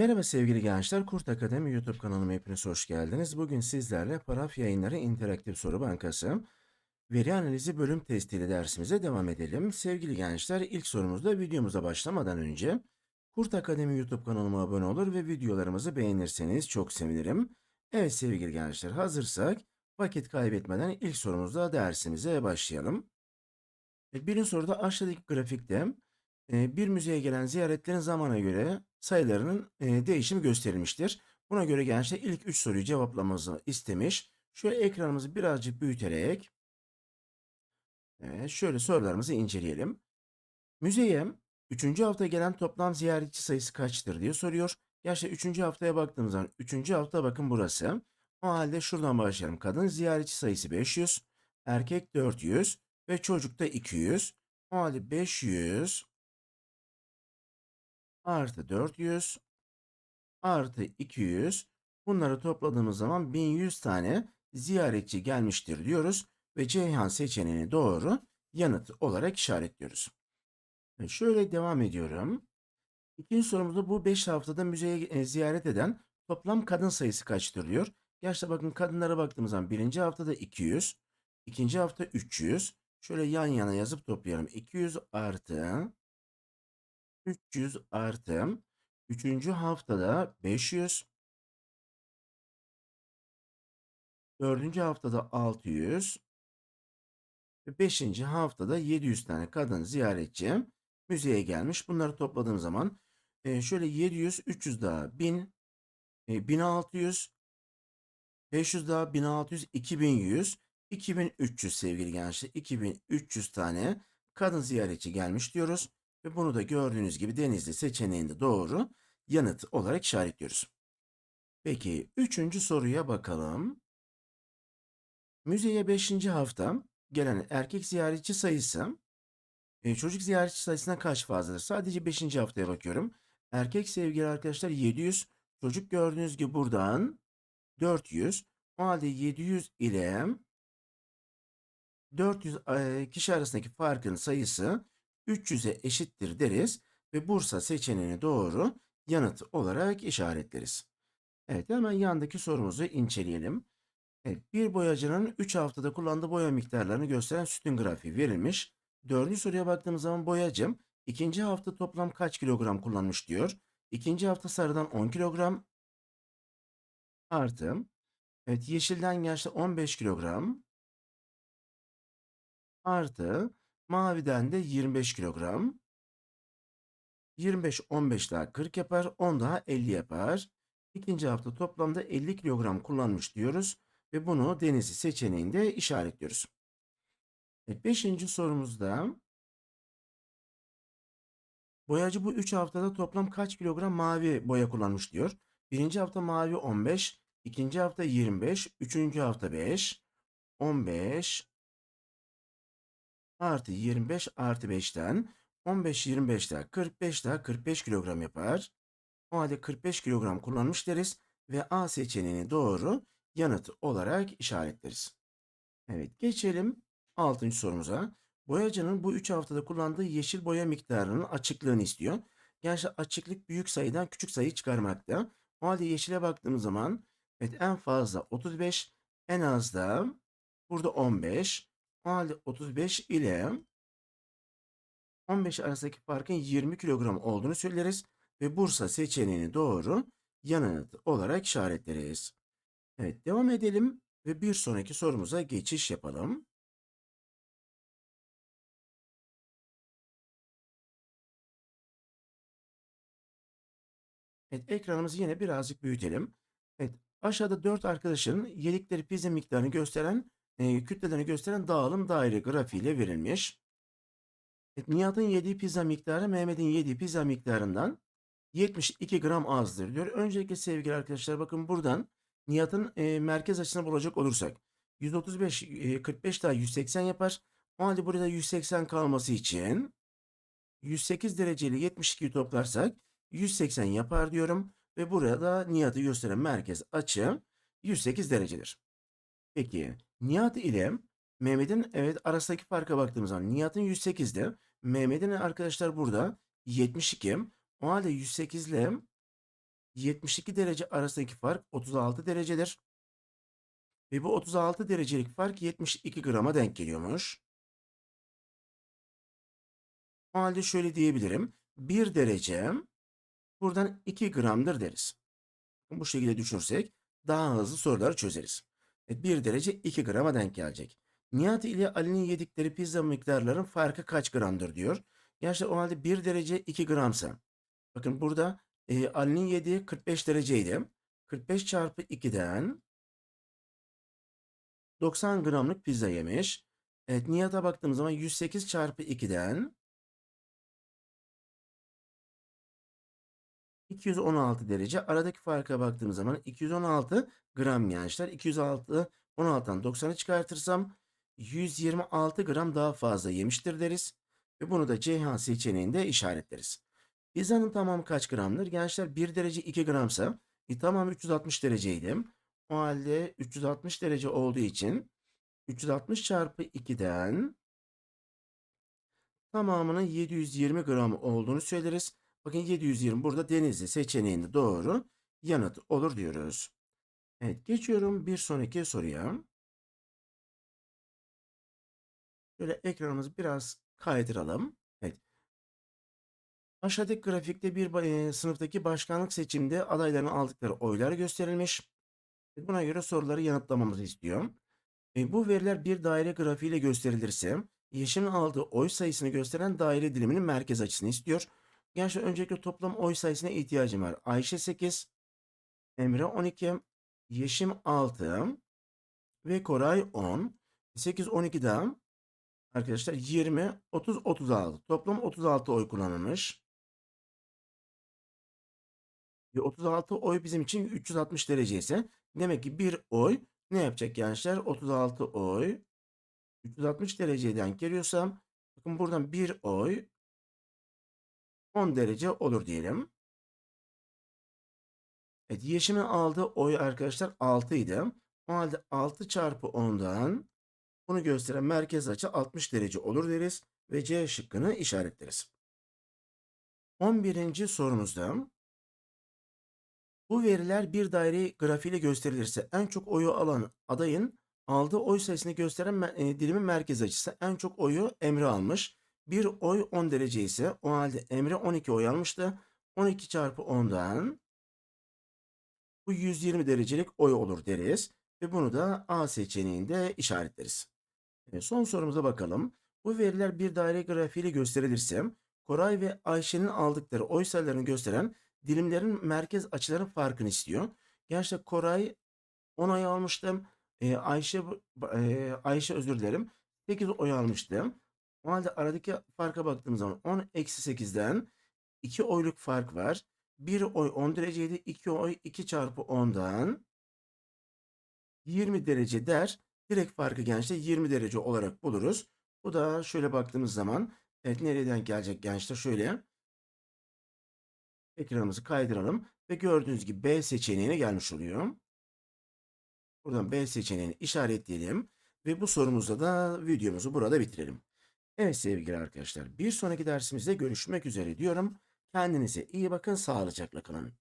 Merhaba sevgili gençler, Kurt Akademi YouTube kanalıma hepiniz hoş geldiniz. Bugün sizlerle Paraf Yayınları İnteraktif Soru Bankası Veri Analizi Bölüm Testiyle dersimize devam edelim. Sevgili gençler, ilk sorumuzda videomuza başlamadan önce Kurt Akademi YouTube kanalıma abone olur ve videolarımızı beğenirseniz çok sevinirim. Evet sevgili gençler, hazırsak vakit kaybetmeden ilk sorumuzda dersimize başlayalım. E, Birinci soruda aşağıdaki grafikte bir müzeye gelen ziyaretlerin zamana göre sayılarının değişimi gösterilmiştir. Buna göre gençler ilk 3 soruyu cevaplamamızı istemiş. Şöyle ekranımızı birazcık büyüterek şöyle sorularımızı inceleyelim. Müzeye 3. hafta gelen toplam ziyaretçi sayısı kaçtır diye soruyor. Gerçi 3. haftaya baktığımız zaman 3. hafta bakın burası. O halde şuradan başlayalım. Kadın ziyaretçi sayısı 500, erkek 400 ve çocuk da 200. O halde 500 artı 400 artı 200 bunları topladığımız zaman 1100 tane ziyaretçi gelmiştir diyoruz ve Ceyhan seçeneğini doğru yanıt olarak işaretliyoruz. E, Şöyle devam ediyorum. İkinci sorumuzda bu 5 haftada müzeye e, ziyaret eden toplam kadın sayısı kaçtır diyor. Gerçi bakın kadınlara baktığımız zaman birinci haftada 200, ikinci hafta 300. Şöyle yan yana yazıp toplayalım. 200 artı 300 artı 3. haftada 500 4. haftada 600 ve 5. haftada 700 tane kadın ziyaretçi müzeye gelmiş. Bunları topladığım zaman e, şöyle 700, 300 daha 1000, e, 1600, 500 daha 1600, 2100, 2300 sevgili gençler. 2300 tane kadın ziyaretçi gelmiş diyoruz. Ve bunu da gördüğünüz gibi Denizli seçeneğinde doğru yanıt olarak işaretliyoruz. Peki üçüncü soruya bakalım. Müzeye 5. hafta gelen erkek ziyaretçi sayısı e, çocuk ziyaretçi sayısından kaç fazladır? Sadece 5. haftaya bakıyorum. Erkek sevgili arkadaşlar 700, çocuk gördüğünüz gibi buradan 400. O halde 700 ile 400 e, kişi arasındaki farkın sayısı 300'e eşittir deriz ve Bursa seçeneğini doğru yanıt olarak işaretleriz. Evet hemen yandaki sorumuzu inceleyelim. Evet, bir boyacının 3 haftada kullandığı boya miktarlarını gösteren sütun grafiği verilmiş. Dördüncü soruya baktığımız zaman boyacım ikinci hafta toplam kaç kilogram kullanmış diyor. İkinci hafta sarıdan 10 kilogram artı evet yeşilden yaşta 15 kilogram artı Maviden de 25 kilogram. 25, 15 daha 40 yapar. 10 daha 50 yapar. İkinci hafta toplamda 50 kilogram kullanmış diyoruz. Ve bunu Denizli seçeneğinde işaretliyoruz. Beşinci sorumuzda boyacı bu 3 haftada toplam kaç kilogram mavi boya kullanmış diyor. Birinci hafta mavi 15, ikinci hafta 25, üçüncü hafta 5, 15, artı 25 artı 5'ten 15 25 daha 45 daha 45 kilogram yapar. O halde 45 kilogram kullanmış deriz ve A seçeneğini doğru yanıt olarak işaretleriz. Evet geçelim 6. sorumuza. Boyacının bu 3 haftada kullandığı yeşil boya miktarının açıklığını istiyor. Gerçi açıklık büyük sayıdan küçük sayı çıkarmakta. O halde yeşile baktığımız zaman evet en fazla 35 en az da burada 15 halde 35 ile 15 arasındaki farkın 20 kilogram olduğunu söyleriz ve Bursa seçeneğini doğru yanıt olarak işaretleriz. Evet devam edelim ve bir sonraki sorumuza geçiş yapalım. Evet ekranımızı yine birazcık büyütelim. Evet aşağıda 4 arkadaşın yedikleri pizza miktarını gösteren kütlelerini gösteren dağılım daire grafiğiyle verilmiş. Nihat'ın yediği pizza miktarı Mehmet'in yediği pizza miktarından 72 gram azdır diyor. Öncelikle sevgili arkadaşlar bakın buradan Nihat'ın e, merkez açısını bulacak olursak 135, e, 45 daha 180 yapar. O halde burada 180 kalması için 108 dereceli 72'yi toplarsak 180 yapar diyorum. Ve burada Nihat'ı gösteren merkez açı 108 derecedir. Peki Nihat ile Mehmet'in evet arasındaki farka baktığımız zaman Nihat'ın 108'de Mehmet'in arkadaşlar burada 72. O halde 108 ile 72 derece arasındaki fark 36 derecedir. Ve bu 36 derecelik fark 72 grama denk geliyormuş. O halde şöyle diyebilirim. 1 derece buradan 2 gramdır deriz. Bu şekilde düşünürsek daha hızlı soruları çözeriz. Evet, 1 derece 2 grama denk gelecek. Nihat ile Ali'nin yedikleri pizza miktarların farkı kaç gramdır diyor. Gerçekten o halde 1 derece 2 gramsa. Bakın burada e, Ali'nin yediği 45 dereceydi. 45 çarpı 2'den 90 gramlık pizza yemiş. Evet Nihat'a baktığımız zaman 108 çarpı 2'den 216 derece. Aradaki farka baktığımız zaman 216 gram gençler. 206 16'dan 90'ı çıkartırsam 126 gram daha fazla yemiştir deriz. Ve bunu da Ceyhan seçeneğinde işaretleriz. Pizzanın tamamı kaç gramdır? Gençler 1 derece 2 gramsa e, tamam 360 dereceydi. O halde 360 derece olduğu için 360 çarpı 2'den tamamının 720 gram olduğunu söyleriz. Bakın 720 burada Denizli seçeneğinde doğru yanıt olur diyoruz. Evet geçiyorum bir sonraki soruya. Şöyle ekranımızı biraz kaydıralım. Evet. Aşağıdaki grafikte bir e, sınıftaki başkanlık seçiminde adayların aldıkları oylar gösterilmiş. Buna göre soruları yanıtlamamızı istiyor. E, bu veriler bir daire grafiğiyle gösterilirse Yeşil'in aldığı oy sayısını gösteren daire diliminin merkez açısını istiyor. Gençler öncelikle toplam oy sayısına ihtiyacım var. Ayşe 8, Emre 12, Yeşim 6 ve Koray 10. 8, 12 daha arkadaşlar 20, 30, 36. Toplam 36 oy kullanılmış. Ve 36 oy bizim için 360 derece ise demek ki bir oy ne yapacak gençler? 36 oy 360 dereceye denk geliyorsam bakın buradan bir oy 10 derece olur diyelim. Evet Yeşim'in aldığı oy arkadaşlar 6 idi. O halde 6 çarpı 10'dan bunu gösteren merkez açı 60 derece olur deriz ve C şıkkını işaretleriz. 11. sorumuzda bu veriler bir daire grafiğiyle gösterilirse en çok oyu alan adayın aldığı oy sayısını gösteren e, dilimin merkez açısı en çok oyu Emre almış. Bir oy 10 derece ise o halde Emre 12 oy almıştı. 12 çarpı 10'dan bu 120 derecelik oy olur deriz. Ve bunu da A seçeneğinde işaretleriz. Evet, son sorumuza bakalım. Bu veriler bir daire grafiğiyle gösterilirse Koray ve Ayşe'nin aldıkları oy sayılarını gösteren dilimlerin merkez açıların farkını istiyor. Gerçekten Koray 10 oy almıştım. Ee, Ayşe e, Ayşe özür dilerim. 8 oy almıştım. O halde aradaki farka baktığımız zaman 10 eksi 8'den 2 oyluk fark var. 1 oy 10 dereceydi. 2 oy 2 çarpı 10'dan 20 derece der. Direkt farkı gençler 20 derece olarak buluruz. Bu da şöyle baktığımız zaman evet nereden gelecek gençler şöyle ekranımızı kaydıralım ve gördüğünüz gibi B seçeneğine gelmiş oluyor. Buradan B seçeneğini işaretleyelim ve bu sorumuzda da videomuzu burada bitirelim. Evet sevgili arkadaşlar bir sonraki dersimizde görüşmek üzere diyorum. Kendinize iyi bakın sağlıcakla kalın.